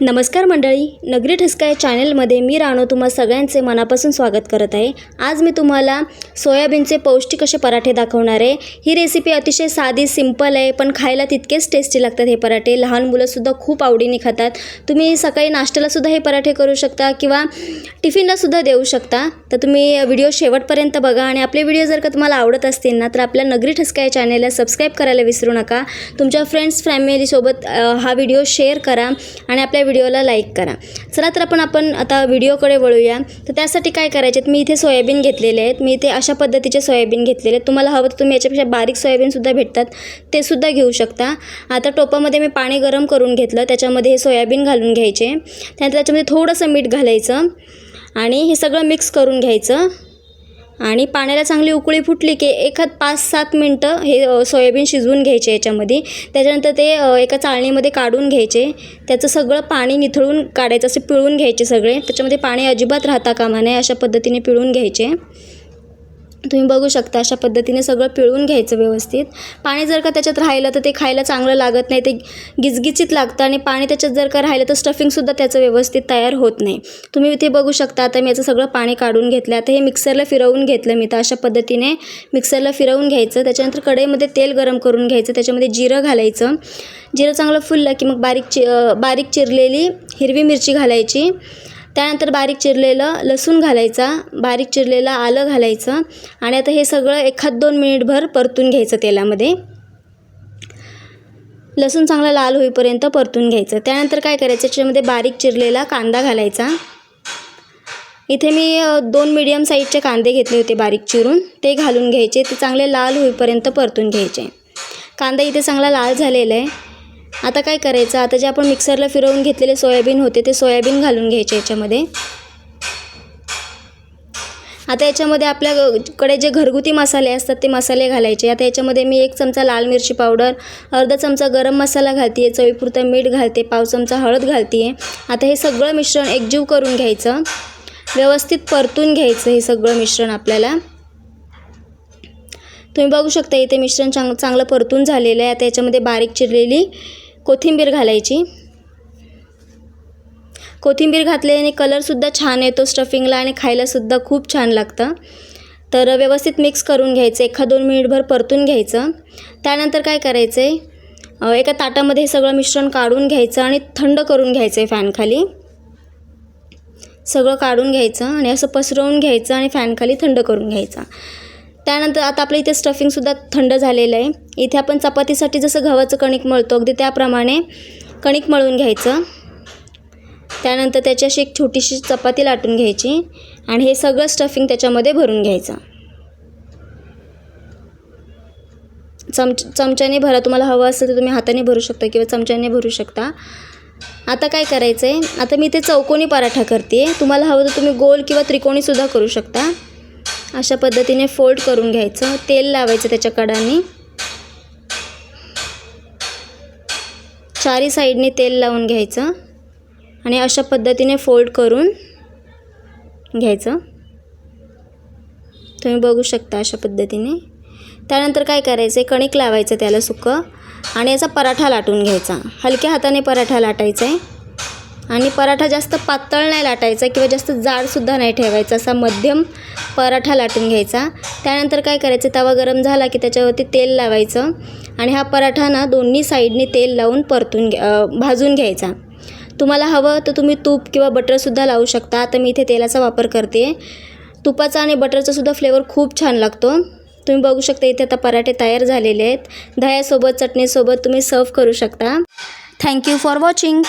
नमस्कार मंडळी नगरी ठसका या चॅनलमध्ये मी राणो तुम्हा सगळ्यांचे मनापासून स्वागत करत आहे. आज मी तुम्हाला सोयाबीनचे पौष्टिक असे पराठे दाखवणार आहे. ही रेसिपी अतिशय साधी सिंपल आहे पण खायला तितकेच टेस्टी लागतात हे पराठे. लहान मुलंसुद्धा खूप आवडीने खातात. तुम्ही सकाळी नाश्त्यालासुद्धा हे पराठे करू शकता किंवा टिफिनलासुद्धा देऊ शकता. तर तुम्ही व्हिडिओ शेवटपर्यंत बघा आणि आपले व्हिडिओ जर का तुम्हाला आवडत असतील ना तर आपल्या नगरी ठसका या चॅनलला सबस्क्राईब करायला विसरू नका. तुमच्या फ्रेंड्स फॅमिलीसोबत हा व्हिडिओ शेअर करा आणि आपल्या व्हिडिओला लाईक करा. चला तर आपण आपण आता व्हिडिओकडे वळूया. तर त्यासाठी काय करायचे मी इथे सोयाबीन घेतलेले आहेत. मी इथे अशा पद्धतीचे सोयाबीन घेतलेले आहेत. तुम्हाला हवं तर तुम्ही याच्यापेक्षा बारीक सोयाबीनसुद्धा भेटतात. ते सुद्धा घेऊ शकता. आता टोपामध्ये मी पाणी गरम करून घेतलं. त्याच्यामध्ये हे सोयाबीन घालून घ्यायचे. त्यानंतर त्याच्यामध्ये थोडंसं मीठ घालायचं. आणि हे सगळं मिक्स करून घ्यायचं. आणि पाण्याला चांगली उकळी फुटली की एखाद पाच सात मिनटं हे सोयाबीन शिजवून घ्यायचे याच्यामध्ये. त्याच्यानंतर ते एका चाळणीमध्ये काढून घ्यायचे. त्याचं सगळं पाणी निथळून काढायचं असे पिळून घ्यायचे सगळे. त्याच्यामध्ये पाणी अजिबात राहता कामा नये अशा पद्धतीने पिळून घ्यायचे. तुम्ही बघू शकता अशा पद्धतीने सगळं पिळून घ्यायचं व्यवस्थित. पाणी जर का त्याच्यात राहिलं तर ते खायला चांगलं लागत नाही ते गिजगिचीत लागतं आणि पाणी त्याच्यात जर का राहिलं तर स्टफिंगसुद्धा त्याचं व्यवस्थित तयार होत नाही. तुम्ही इथे बघू शकता आता मी याचं सगळं पाणी काढून घेतलं. आता हे मिक्सरला फिरवून घेतलं मी तर अशा पद्धतीने मिक्सरला फिरवून घ्यायचं. त्याच्यानंतर कढईमध्ये तेल गरम करून घ्यायचं. त्याच्यामध्ये जिरं घालायचं. जिरं चांगलं फुललं की मग बारीक चि बारीक चिरलेली हिरवी मिरची घालायची. त्यानंतर बारीक चिरलेलं लसूण घालायचा बारीक चिरलेलं आलं घालायचं आणि आता हे सगळं एखाद दोन मिनिटभर परतून घ्यायचं तेलामध्ये. लसूण चांगला लाल होईपर्यंत परतून घ्यायचं. त्यानंतर काय करायचं त्याच्यामध्ये बारीक चिरलेला कांदा घालायचा. इथे मी दोन मीडियम साईजचे कांदे घेतले होते बारीक चिरून. ते घालून घ्यायचे. ते चांगले लाल होईपर्यंत परतून घ्यायचे. कांदा इथे चांगला लाल झालेला आहे. आता काय करायचं? आता जे आपण मिक्सरला फिरवून घेतलेले सोयाबीन होते ते सोयाबीन घालून घ्यायचे याच्यामध्ये. आता याच्यामध्ये आपल्याकडे जे घरगुती मसाले असतात ते मसाले घालायचे. आता याच्यामध्ये मी एक चमचा लाल मिरची पावडर अर्धा चमचा गरम मसाला घालते आहे चवीपुरतं मीठ घालते पाव चमचा हळद घालते आहे आता हे सगळं मिश्रण एकजीव करून घ्यायचं. व्यवस्थित परतून घ्यायचं हे सगळं मिश्रण आपल्याला. तुम्ही बघू शकता इथे मिश्रण चांग चांगलं परतून झालेलं आहे. आता याच्यामध्ये बारीक चिरलेली कोथिंबीर घालायची. कोथिंबीर घातल्याने कलरसुद्धा छान येतो स्टफिंगला आणि खायलासुद्धा खूप छान लागतं. तर व्यवस्थित मिक्स करून घ्यायचं एखाद दोन मिनिटभर परतून घ्यायचं. त्यानंतर काय करायचं आहे एका ताटामध्ये हे सगळं मिश्रण काढून घ्यायचं आणि थंड करून घ्यायचं आहे फॅनखाली सगळं काढून घ्यायचं आणि असं पसरवून घ्यायचं आणि फॅनखाली थंड करून घ्यायचं. त्यानंतर आता आपलं इथे स्टफिंगसुद्धा थंड झालेलं आहे. इथे आपण चपातीसाठी जसं गव्हाचं कणिक मळतो अगदी त्याप्रमाणे कणिक मळून घ्यायचं. त्यानंतर त्याची अशी एक छोटीशी चपाती लाटून घ्यायची आणि हे सगळं स्टफिंग त्याच्यामध्ये भरून घ्यायचं. चमच चमच्याने भरा तुम्हाला हवं असेल तर तुम्ही हाताने भरू शकता किंवा चमच्याने भरू शकता. आता काय करायचं आहे आता मी इथे चौकोनी पराठा करते तुम्हाला हवं तर तुम्ही गोल किंवा त्रिकोणीसुद्धा करू शकता. अशा पद्धतीने फोल्ड करून घ्यायचं. तेल लावायचं त्याच्या कडाने. चारी साईडने तेल लावून घ्यायचं. आणि अशा पद्धतीने फोल्ड करून घ्यायचं. तुम्ही बघू शकता अशा पद्धतीने. त्यानंतर काय करायचं आहे कणिक लावायचं त्याला सुकं. आणि याचा पराठा लाटून घ्यायचा. हलक्या हाताने पराठा लाटायचा आहे आणि पराठा जास्त पातळ नाही लाटायचा किंवा जास्त जाडसुद्धा नाही ठेवायचा असा मध्यम पराठा लाटून घ्यायचा. त्यानंतर काय करायचं तवा गरम झाला की त्याच्यावरती तेल लावायचं आणि हा पराठा ना दोन्ही साईडने तेल लावून परतून घ्या भाजून घ्यायचा. तुम्हाला हवं तर तुम्ही तूप किंवा बटरसुद्धा लावू शकता. आता मी इथे तेलाचा वापर करते. तुपाचा आणि बटरचासुद्धा फ्लेवर खूप छान लागतो. तुम्ही बघू शकता इथे आता पराठे तयार झालेले आहेत. दह्यासोबत चटणीसोबत तुम्ही सर्व करू शकता. Thank you for watching